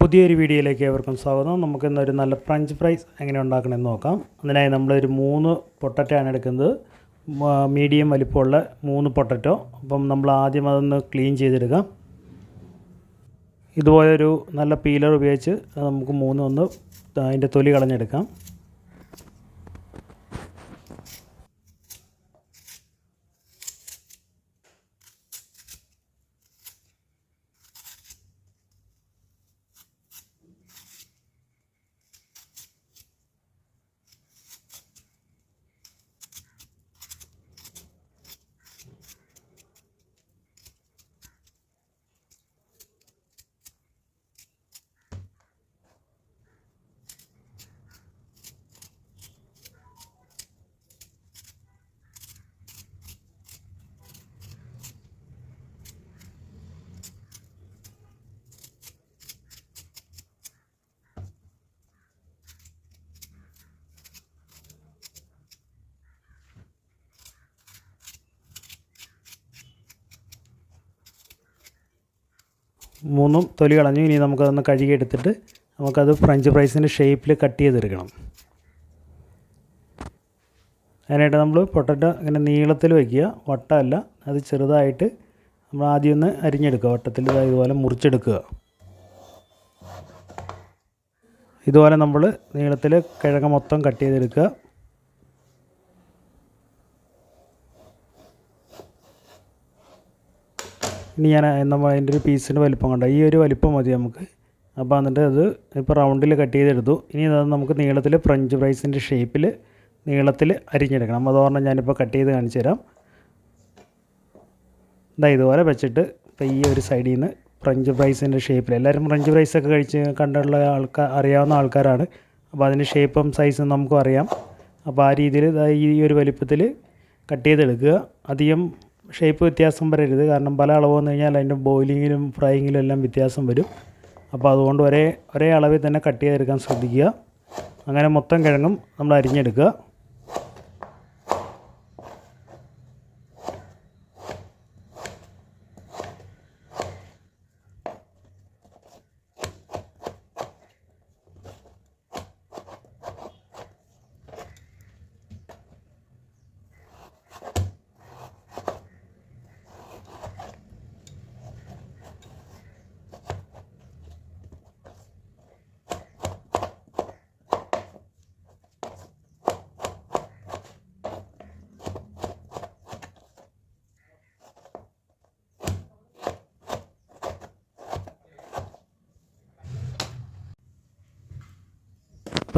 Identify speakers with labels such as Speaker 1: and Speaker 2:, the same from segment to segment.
Speaker 1: പുതിയൊരു വീഡിയോയിലേക്ക് ഏവർക്കും സ്വാഗതം. നമുക്ക് ഇന്നൊരു നല്ല ഫ്രഞ്ച് ഫ്രൈസ് എങ്ങനെ ഉണ്ടാക്കണമെന്ന് നോക്കാം. അതിനായി നമ്മളൊരു മൂന്ന് പൊട്ടറ്റോ ആണ് എടുക്കുന്നത് മീഡിയം വലിപ്പമുള്ള മൂന്ന് പൊട്ടറ്റോ. അപ്പം നമ്മൾ ആദ്യം അതൊന്ന് ക്ലീൻ ചെയ്തെടുക്കാം. ഇതുപോലൊരു നല്ല പീലർ ഉപയോഗിച്ച് നമുക്ക് മൂന്ന് ഒന്ന് അതിന്റെ തൊലി കളഞ്ഞെടുക്കാം. മൂന്നും തൊലി കളഞ്ഞു. ഇനി നമുക്കതൊന്ന് കഴുകിയെടുത്തിട്ട് നമുക്കത് ഫ്രഞ്ച് ഫ്രൈസിന്റെ ഷേപ്പിൽ കട്ട് ചെയ്തെടുക്കണം. അതിനായിട്ട് നമ്മൾ പൊട്ടറ്റ ഇങ്ങനെ നീളത്തിൽ വയ്ക്കുക വട്ടമല്ല അത് ചെറുതായിട്ട് നമ്മൾ ആദ്യം ഒന്ന് അരിഞ്ഞെടുക്കുക. വട്ടത്തിൽ ഇതാ ഇതുപോലെ മുറിച്ചെടുക്കുക. ഇതുപോലെ നമ്മൾ നീളത്തിൽ കിഴങ്ങ് മൊത്തം കട്ട് ചെയ്തെടുക്കുക. ഇനി ഞാൻ നമ്മൾ അതിന്റെ ഒരു പീസിന്റെ വലിപ്പം കണ്ട? ഈ ഒരു വലിപ്പം മതി നമുക്ക്. അപ്പോൾ എന്നിട്ട് അത് ഇപ്പോൾ റൗണ്ടിൽ കട്ട് ചെയ്തെടുത്തു. ഇനി അത് നമുക്ക് നീളത്തിൽ ഫ്രഞ്ച് ഫ്രൈസിന്റെ ഷേപ്പിൽ നീളത്തിൽ അരിഞ്ഞെടുക്കണം. അത് പറഞ്ഞാൽ ഞാനിപ്പോൾ കട്ട് ചെയ്ത് കാണിച്ചു തരാം. ഇതാ ഇതുപോലെ വെച്ചിട്ട് ഇപ്പോൾ ഈ ഒരു സൈഡിൽ നിന്ന് ഫ്രഞ്ച് ഫ്രൈസിന്റെ ഷേപ്പിൽ. എല്ലാവരും ഫ്രഞ്ച് ഫ്രൈസൊക്കെ കഴിച്ച് കണ്ടുള്ള ആൾക്കാർ അറിയാവുന്ന ആൾക്കാരാണ്. അപ്പോൾ അതിന്റെ ഷേപ്പും സൈസും നമുക്കും അറിയാം. അപ്പോൾ ആ രീതിയിൽ ഈ ഒരു വലിപ്പത്തിൽ കട്ട് ചെയ്തെടുക്കുക. അധികം ഷേപ്പ് വ്യത്യാസം വരരുത്. കാരണം പല അളവ് വന്നു കഴിഞ്ഞാൽ അതിന്റെ ബോയിലിങ്ങിലും ഫ്രൈയിങ്ങിലും എല്ലാം വ്യത്യാസം വരും. അപ്പോൾ അതുകൊണ്ട് ഒരേ ഒരേ അളവിൽ തന്നെ കട്ട് ചെയ്തെടുക്കാൻ ശ്രദ്ധിക്കുക. അങ്ങനെ മൊത്തം കിഴങ്ങും നമ്മൾ അരിഞ്ഞെടുക്കുക.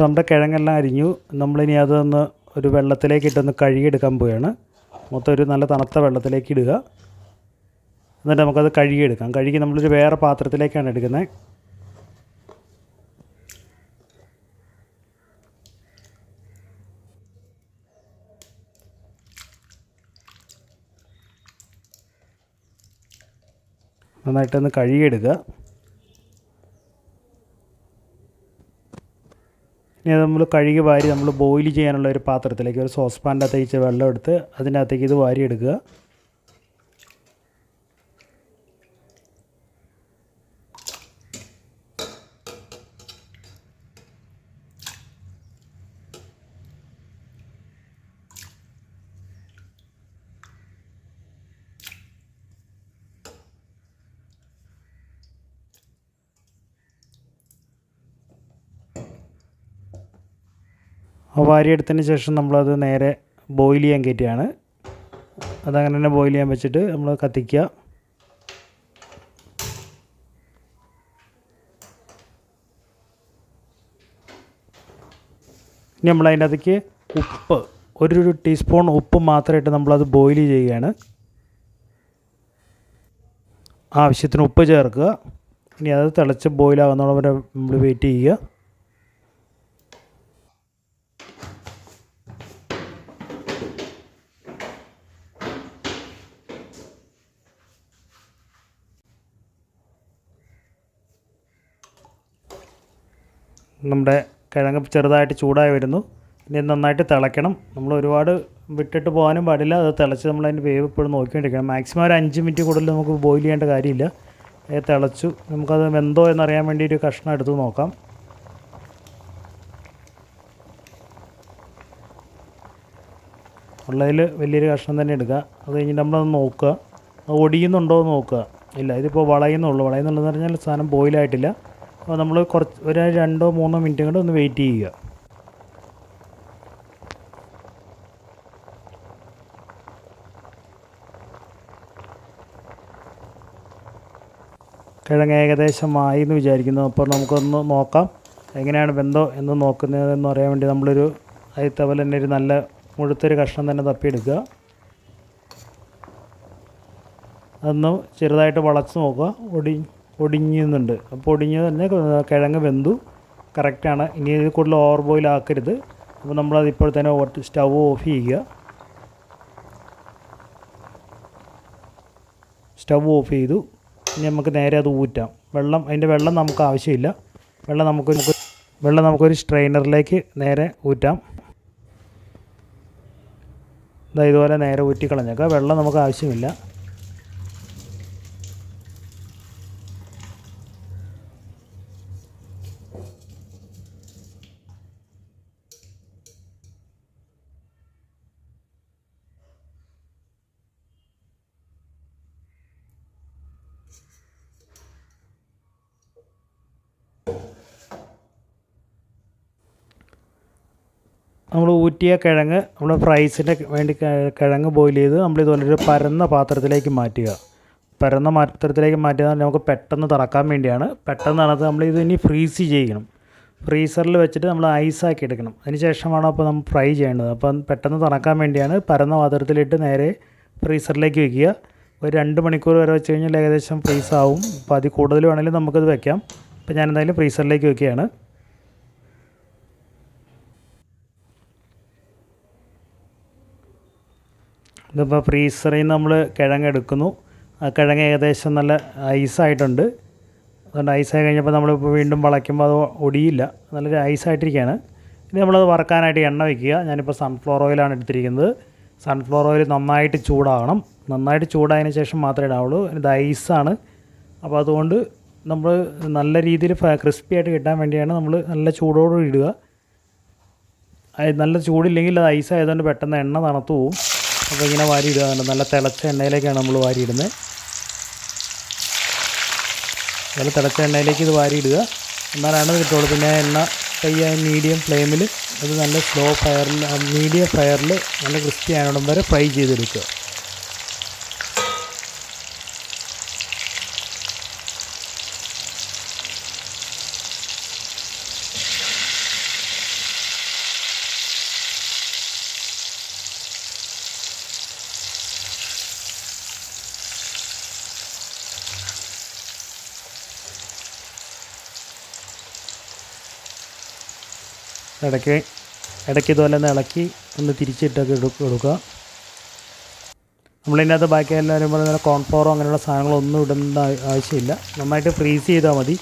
Speaker 1: ഇപ്പോൾ നമ്മുടെ കിഴങ്ങെല്ലാം അരിഞ്ഞു. നമ്മളിനി അതൊന്ന് ഒരു വെള്ളത്തിലേക്ക് ഇട്ടൊന്ന് കഴുകിയെടുക്കാൻ പോവുകയാണ്. മൊത്തം ഒരു നല്ല തണുത്ത വെള്ളത്തിലേക്ക് ഇടുക. എന്നിട്ട് നമുക്കത് കഴുകിയെടുക്കാം. കഴുകി നമ്മളൊരു വേറെ പാത്രത്തിലേക്കാണ് എടുക്കുന്നത്. നന്നായിട്ടൊന്ന് കഴുകിയെടുക്കുക ഇനി അത് നമ്മൾ കഴുകി വാരി നമ്മൾ ബോയിൽ ചെയ്യാനുള്ള ഒരു പാത്രത്തിലേക്ക് ഒരു സോസ് പാന്റെ അകത്തേക്ക് വെള്ളം എടുത്ത് അതിന്റെ അകത്തേക്ക് ഇത് വാരി വാരിയെടുത്തതിന് ശേഷം നമ്മളത് നേരെ ബോയിൽ ചെയ്യാൻ കയറ്റിയാണ് അതങ്ങനെ തന്നെ ബോയിൽ ചെയ്യാൻ വെച്ചിട്ട് നമ്മൾ കത്തിക്കുക. ഇനി നമ്മൾ അതിന്റെ അകത്തേക്ക് ഉപ്പ് ഒരു ടീസ്പൂൺ ഉപ്പ് മാത്രമായിട്ട് നമ്മളത് ബോയിൽ ചെയ്യുകയാണ്. ആവശ്യത്തിന് ഉപ്പ് ചേർക്കുക. ഇനി അത് തിളച്ച് ബോയിലാകുന്നതോടെ വരെ നമ്മൾ വെയിറ്റ് ചെയ്യുക. നമ്മുടെ കിഴങ്ങ് ചെറുതായിട്ട് ചൂടായി വരുന്നു. ഇനി നന്നായിട്ട് തിളയ്ക്കണം. നമ്മൾ ഒരുപാട് വിട്ടിട്ട് പോകാനും പാടില്ല. അത് തിളച്ച് നമ്മൾ അതിന്റെ വേവ് ഇപ്പോഴും നോക്കിക്കൊണ്ടിരിക്കണം. മാക്സിമം ഒരു അഞ്ച് മിനിറ്റ് കൂടുതൽ നമുക്ക് ബോയിൽ ചെയ്യേണ്ട കാര്യമില്ല. അത് തിളച്ചു. നമുക്കത് വെന്തോ എന്നറിയാൻ വേണ്ടി ഒരു കഷ്ണം എടുത്ത് നോക്കാം. ഉള്ളതിൽ വലിയൊരു കഷ്ണം തന്നെ എടുക്കുക അത് കഴിഞ്ഞിട്ട് നമ്മളത് നോക്കുക. അത് ഒടിയുന്നുണ്ടോ എന്ന് നോക്കുക. ഇല്ല ഇതിപ്പോൾ വളയുന്നുള്ളൂ. വളയുന്നുള്ളതെന്ന് പറഞ്ഞാൽ സാധനം ബോയിലായിട്ടില്ല നമ്മൾ കുറച്ച് ഒരു രണ്ടോ മൂന്നോ മിനിറ്റ് കൊണ്ട് ഒന്ന് വെയിറ്റ് ചെയ്യുക. കിഴങ്ങ് ഏകദേശമായി എന്ന് വിചാരിക്കുന്നു. അപ്പോൾ നമുക്കൊന്ന് നോക്കാം. എങ്ങനെയാണ് ബന്ധം എന്ന് നോക്കുന്നതെന്ന് അറിയാൻ വേണ്ടി നമ്മളൊരു അതിൽ പോലെ തന്നെ ഒരു നല്ല മുഴുത്തൊരു കഷ്ണം തന്നെ തപ്പിയെടുക്കുക. അതൊന്ന് ചെറുതായിട്ട് വളച്ച് നോക്കുക. ഒടി ഒടിഞ്ഞുന്നുണ്ട് അപ്പോൾ ഒടിഞ്ഞ് തന്നെ കിഴങ്ങ് വെന്തു. കറക്റ്റാണ് ഇനി ഇത് കൂടുതൽ ഓവർ ബോയിൽ ആക്കരുത്. അപ്പോൾ നമ്മളത് ഇപ്പോൾ തന്നെ സ്റ്റവ് ഓഫ് ചെയ്യുക. സ്റ്റവ് ഓഫ് ചെയ്തു. ഇനി നമുക്ക് നേരെ അത് ഊറ്റാം. വെള്ളം അതിന്റെ വെള്ളം നമുക്ക് ആവശ്യമില്ല. വെള്ളം നമുക്ക് വെള്ളം നമുക്കൊരു സ്ട്രെയിനറിലേക്ക് നേരെ ഊറ്റാം. ഇതാ ഇതുപോലെ നേരെ ഊറ്റി കളഞ്ഞേക്കാം വെള്ളം നമുക്ക് ആവശ്യമില്ല. നമ്മൾ ഊറ്റിയ കിഴങ്ങ് നമ്മൾ ഫ്രൈസിന്റെ വേണ്ടി കിഴങ്ങ് ബോയിൽ ചെയ്ത് നമ്മൾ ഇതുപോലെ ഒരു പരന്ന പാത്രത്തിലേക്ക് മാറ്റുക. പരന്ന പാത്രത്തിലേക്ക് മാറ്റിയാൽ നമുക്ക് പെട്ടെന്ന് തറക്കാൻ വേണ്ടിയാണ്. പെട്ടെന്ന് തണുത്ത് നമ്മൾ ഇത് ഇനി ഫ്രീസ് ചെയ്യണം. ഫ്രീസറിൽ വെച്ചിട്ട് നമ്മൾ ഐസാക്കി എടുക്കണം. അതിന് ശേഷമാണ് അപ്പോൾ നമ്മൾ ഫ്രൈ ചെയ്യേണ്ടത്. അപ്പം പെട്ടെന്ന് തണക്കാൻ വേണ്ടിയാണ് പരന്ന പാത്രത്തിലിട്ട് നേരെ ഫ്രീസറിലേക്ക് വെക്കുക. ഒരു രണ്ട് മണിക്കൂർ വരെ വെച്ച് കഴിഞ്ഞാൽ ഏകദേശം ഫ്രീസാവും അപ്പോൾ അതിൽ കൂടുതൽ വേണമെങ്കിലും നമുക്കത് വെക്കാം. അപ്പോൾ ഞാൻ എന്തായാലും ഫ്രീസറിലേക്ക് വെക്കുകയാണ്. ഇതിപ്പോൾ ഫ്രീസറിൽ നിന്ന് നമ്മൾ കിഴങ്ങ് എടുക്കുന്നു. ആ കിഴങ്ങ് ഏകദേശം നല്ല ഐസായിട്ടുണ്ട് അതുകൊണ്ട് ഐസായി കഴിഞ്ഞപ്പോൾ നമ്മളിപ്പോൾ വീണ്ടും വളയ്ക്കുമ്പോൾ അത് ഒടിയില്ല. നല്ലൊരു ഐസായിട്ടിരിക്കുകയാണ് ഇനി നമ്മളത് വറക്കാനായിട്ട് എണ്ണ വയ്ക്കുക ഞാനിപ്പോൾ സൺഫ്ലവർ ഓയിലാണ് എടുത്തിരിക്കുന്നത്. സൺഫ്ലവർ ഓയിൽ നന്നായിട്ട് ചൂടാകണം നന്നായിട്ട് ചൂടായതിന് ശേഷം മാത്രമേ ഇടാവുള്ളൂ. ഇത് ഐസാണ് അപ്പോൾ അതുകൊണ്ട് നമ്മൾ നല്ല രീതിയിൽ ക്രിസ്പി ആയിട്ട് കിട്ടാൻ വേണ്ടിയാണ് നമ്മൾ നല്ല ചൂടോടുകൂടി ഇടുക. നല്ല ചൂടില്ലെങ്കിൽ അത് ഐസ് ആയതുകൊണ്ട് പെട്ടെന്ന് എണ്ണ തണുത്തു പോവും. അപ്പോൾ ഇങ്ങനെ വാരി ഇടുകയാണ്? നല്ല തിളച്ച എണ്ണയിലേക്കാണ് നമ്മൾ വാരി ഇടുന്നത് നല്ല തിളച്ച എണ്ണയിലേക്ക് ഇത് വാരി ഇടുക എന്നാലാണ് കിട്ടുള്ളൂ. പിന്നെ എണ്ണ പയ്യ മീഡിയം ഫ്ലെയിമിൽ അത് നല്ല സ്ലോ ഫയറിൽ മീഡിയം ഫയറിൽ നല്ല ക്രിസ്പി ആയതുകൊണ്ട് വരെ ഫ്രൈ ചെയ്തെടുക്കുക. ഇടയ്ക്ക് ഇടയ്ക്ക് ഇതുപോലെ ഒന്ന് ഇളക്കി ഒന്ന് തിരിച്ചിട്ടൊക്കെ എടുക്കുക. നമ്മളിതിനകത്ത് ബാക്കി എല്ലാം എല്ലാവരും പറയുന്ന കോൺഫ്ലോറോ അങ്ങനെയുള്ള സാധനങ്ങളൊന്നും ആ- ആവശ്യമില്ല. നന്നായിട്ട് ഫ്രീസ് ചെയ്താൽ മതി.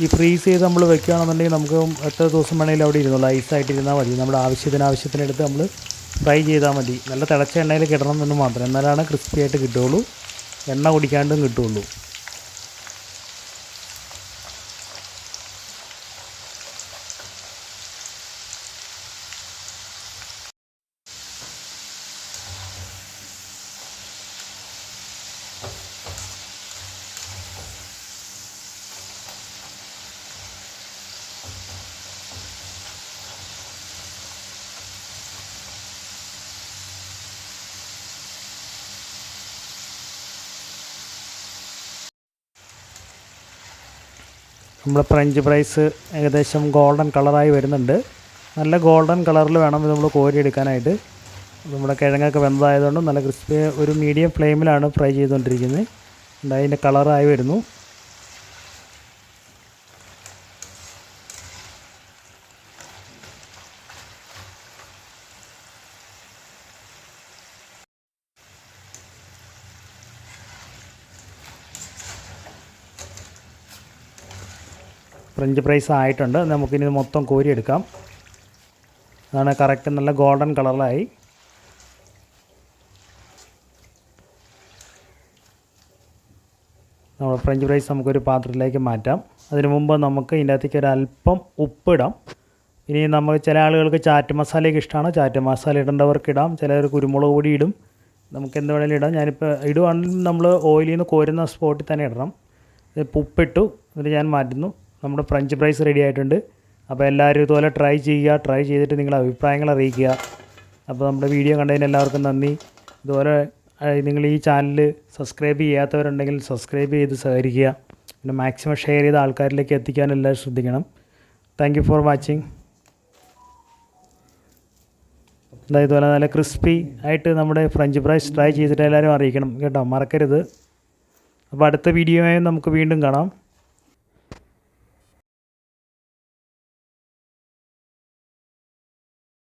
Speaker 1: ഈ ഫ്രീസ് ചെയ്ത് നമ്മൾ വെക്കുകയാണെന്നുണ്ടെങ്കിൽ നമുക്ക് എത്ര ദിവസം വേണമെങ്കിലും അവിടെ ഇരുന്നുള്ളൂ ഐസായിട്ട് ഇരുന്നാൽ മതി. നമ്മുടെ ആവശ്യത്തിന് ആവശ്യത്തിനെടുത്ത് നമ്മൾ ഫ്രൈ ചെയ്താൽ മതി. നല്ല തിളച്ച എണ്ണയിൽ കിടണം എന്ന് മാത്രം. എന്നാലാണ് ക്രിസ്പി ആയിട്ട് കിട്ടുകയുള്ളൂ. എണ്ണ കുടിക്കാണ്ടും കിട്ടുകയുള്ളൂ. നമ്മൾ ഫ്രഞ്ച് ഫ്രൈസ് ഏകദേശം ഗോൾഡൻ കളറായി വരുന്നുണ്ട്. നല്ല ഗോൾഡൻ കളറിൽ വേണം ഇത് നമ്മൾ കോരി എടുക്കാനായിട്ട് നമ്മുടെ കിഴങ്ങൊക്കെ വെന്തതായതുകൊണ്ട് നല്ല ക്രിസ്പി ഒരു മീഡിയം ഫ്ലെയിമിലാണ് ഫ്രൈ ചെയ്തുകൊണ്ടിരിക്കുന്നത്. അതിന്റെ കളറായി വരുന്നു. ഫ്രഞ്ച് ഫ്രൈസ് ആയിട്ടുണ്ട്. നമുക്കിനി മൊത്തം കോരി എടുക്കാം അതാണ് കറക്റ്റ് നല്ല ഗോൾഡൻ കളറിലായി നമ്മൾ ഫ്രഞ്ച് ഫ്രൈസ് നമുക്കൊരു പാത്രത്തിലേക്ക് മാറ്റാം. അതിനു മുമ്പ് നമുക്ക് ഇതിന്റെ അകത്തേക്ക് അല്പം ഉപ്പിടാം. ഇനി നമ്മൾ ചില ആളുകൾക്ക് ചാറ്റ് മസാലയൊക്കെ ഇഷ്ടമാണ്. ചാറ്റ് മസാല ഇടേണ്ടവർക്ക് ഇടാം. ചിലർ കുരുമുളക് പൊടി ഇടും. നമുക്ക് എന്ത് വേണമെങ്കിലും ഇടാം. ഞാനിപ്പോൾ ഇടുവാണെങ്കിൽ നമ്മൾ ഓയിലിൽ നിന്ന് കോരുന്ന സ്പോട്ടിൽ തന്നെ ഇടണം. ഉപ്പിട്ടു. എന്നിട്ട് ഞാൻ മാറ്റുന്നു. നമ്മുടെ ഫ്രഞ്ച് ഫ്രൈസ് റെഡി ആയിട്ടുണ്ട്. അപ്പോൾ എല്ലാവരും ഇതുപോലെ ട്രൈ ചെയ്യുക ട്രൈ ചെയ്തിട്ട് നിങ്ങളുടെ അഭിപ്രായങ്ങൾ അറിയിക്കുക. അപ്പോൾ നമ്മുടെ വീഡിയോ കണ്ടതിന് എല്ലാവർക്കും നന്ദി. ഇതുപോലെ നിങ്ങൾ ഈ ചാനൽ സബ്സ്ക്രൈബ് ചെയ്യാത്തവരുണ്ടെങ്കിൽ സബ്സ്ക്രൈബ് ചെയ്ത് സഹകരിക്കുക. പിന്നെ മാക്സിമം ഷെയർ ചെയ്ത് ആൾക്കാരിലേക്ക് എത്തിക്കാൻ എല്ലാവരും ശ്രദ്ധിക്കണം. താങ്ക് ഫോർ വാച്ചിങ് എന്താ ഇതുപോലെ നല്ല ക്രിസ്പി ആയിട്ട് നമ്മുടെ ഫ്രഞ്ച് ഫ്രൈസ് ട്രൈ ചെയ്തിട്ട് എല്ലാവരും അറിയിക്കണം. കേട്ടോ മറക്കരുത്. അപ്പോൾ അടുത്ത വീഡിയോയും നമുക്ക് വീണ്ടും കാണാം.